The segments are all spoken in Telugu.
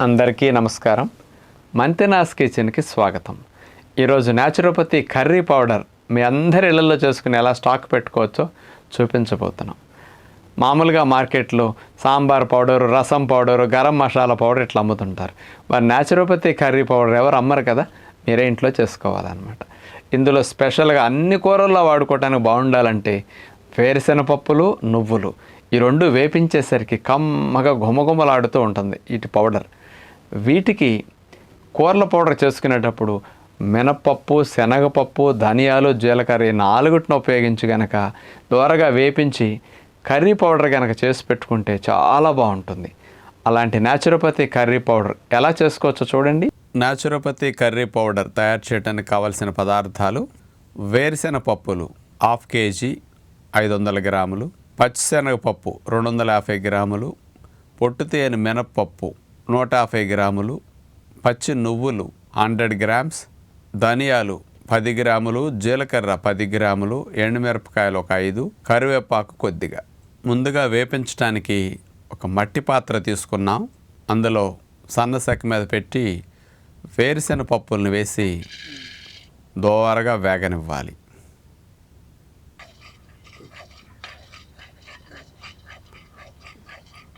అందరికీ నమస్కారం. మంతెనాస్ కిచెన్కి స్వాగతం. ఈరోజు న్యాచురోపతి కర్రీ పౌడర్ మీ అందరి ఇళ్ళలో చేసుకుని ఎలా స్టాక్ పెట్టుకోవచ్చో చూపించబోతున్నాం. మామూలుగా మార్కెట్లో sambar powder rasam powder garam masala powder ఇట్లా అమ్ముతుంటారు. మరి న్యాచురోపతి కర్రీ పౌడర్ ఎవరు అమ్మరు కదా? మీరే ఇంట్లో చేసుకోవాలన్నమాట. ఇందులో స్పెషల్గా అన్ని కూరల్లో వాడుకోవడానికి బాగుండాలంటే వేరుశెనగపప్పులు నువ్వులు ఈ రెండు వేపించేసరికి కమ్మగా ఘుమఘుమలాడుతూ ఉంటుంది. ఇటు పౌడర్ వీటికి కూరల పౌడర్ చేసుకునేటప్పుడు మినపప్పు శనగపప్పు ధనియాలు జీలకర్ర ఈ నాలుగుటిని ఉపయోగించి గనక దోరగా వేపించి కర్రీ పౌడర్ కనుక చేసి పెట్టుకుంటే చాలా బాగుంటుంది. అలాంటి న్యాచురోపతి కర్రీ పౌడర్ ఎలా చేసుకోవచ్చో చూడండి. న్యాచురోపతి కర్రీ పౌడర్ తయారు చేయడానికి కావలసిన పదార్థాలు వేరుశెన పప్పులు హాఫ్ కేజీ ఐదు వందల గ్రాములు పచ్చిశనగపప్పు రెండు వందల యాభై గ్రాములు పొట్టు తేనె మినప్పప్పు నూట యాభై గ్రాములు పచ్చి నువ్వులు హండ్రెడ్ గ్రామ్స్ ధనియాలు పది గ్రాములు జీలకర్ర పది గ్రాములు ఎండుమిరపకాయలు ఒక ఐదు కరివేపాకు కొద్దిగా. ముందుగా వేపించడానికి ఒక మట్టి పాత్ర తీసుకున్నాం. అందులో సన్న సెక్క మీద పెట్టి వేరుశెనగ పప్పులను వేసి దోరగా వేగనివ్వాలి.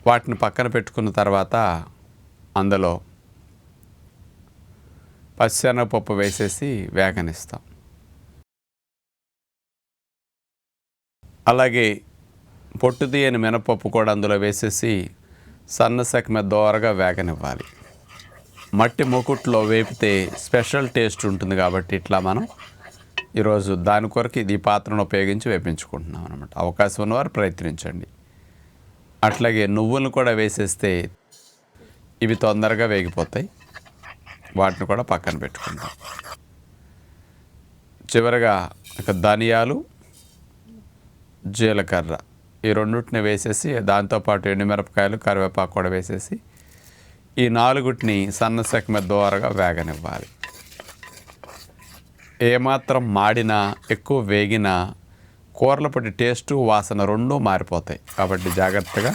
వాటిని పక్కన పెట్టుకున్న తర్వాత అందులో పచ్చనపప్పు వేసేసి వేగనిస్తాం. అలాగే పొట్టు తీయని మినపప్పు కూడా అందులో వేసేసి సన్నసెక మీద దోరగా వేగనివ్వాలి. మట్టి మొకుట్లో వేపితే స్పెషల్ టేస్ట్ ఉంటుంది కాబట్టి ఇట్లా మనం ఈరోజు దాని కొరకు ఇది ఈ పాత్రను ఉపయోగించి వేపించుకుంటున్నాం అనమాట అవకాశం ఉన్నవారు ప్రయత్నించండి. అట్లాగే నువ్వులను కూడా వేసేస్తే ఇవి తొందరగా వేగిపోతాయి. వాటిని కూడా పక్కన పెట్టుకుందాం. చివరగా ఇక ధనియాలు జీలకర్ర ఈ రెండింటిని వేసేసి దాంతోపాటు ఎండుమిరపకాయలు కరివేపాకు కూడా వేసేసి ఈ నాలుగుటిని సన్నసెక మీద దోరగా వేగనివ్వాలి. ఏమాత్రం మాడినా ఎక్కువ వేగినా కూరల పొడి టేస్టు వాసన రెండూ మారిపోతాయి. కాబట్టి జాగ్రత్తగా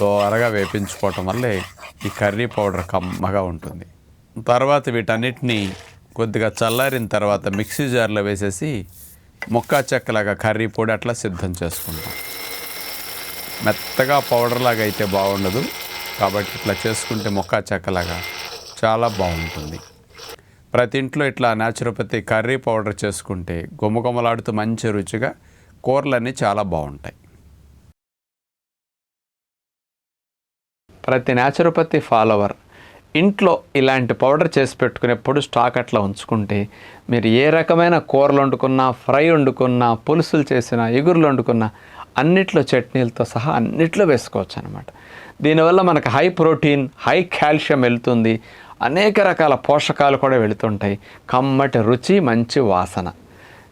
దోరగా వేపించుకోవటం వల్లే ఈ కర్రీ పౌడర్ కమ్మగా ఉంటుంది. తర్వాత వీటన్నిటిని కొద్దిగా చల్లారిన తర్వాత మిక్సీ జార్లో వేసేసి ముక్కా చెక్కలాగా కర్రీ పొడి అట్లా సిద్ధం చేసుకుంటాం. మెత్తగా పౌడర్ లాగా అయితే బాగుండదు. కాబట్టి ఇట్లా చేసుకుంటే ముక్కా చెక్కలాగా చాలా బాగుంటుంది. ప్రతి ఇంట్లో ఇట్లా న్యాచురోపతి కర్రీ పౌడర్ చేసుకుంటే గుమగుమలాడుతూ మంచి రుచిగా కూరలన్నీ చాలా బాగుంటాయి. ప్రతి న్యాచురోపతి ఫాలోవర్ ఇంట్లో ఇలాంటి పౌడర్ చేసి పెట్టుకునేప్పుడు స్టాక్ అట్లా ఉంచుకుంటే మీరు ఏ రకమైన కూరలు వండుకున్నా ఫ్రై వండుకున్నా పులుసులు చేసినా ఎగురులు వండుకున్నా అన్నిట్లో చట్నీలతో సహా అన్నిట్లో వేసుకోవచ్చు అనమాట దీనివల్ల మనకు హై ప్రోటీన్ హై కాల్షియం వెళ్తుంది. అనేక రకాల పోషకాలు కూడా వెళుతుంటాయి. కమ్మటి రుచి మంచి వాసన.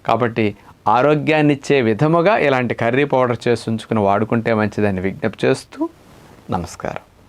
కాబట్టి ఆరోగ్యాన్ని ఇచ్చే విధముగా ఇలాంటి కర్రీ పౌడర్ చేసి ఉంచుకుని వాడుకుంటే మంచిదని విజ్ఞప్తి చేస్తూ నమస్కారం.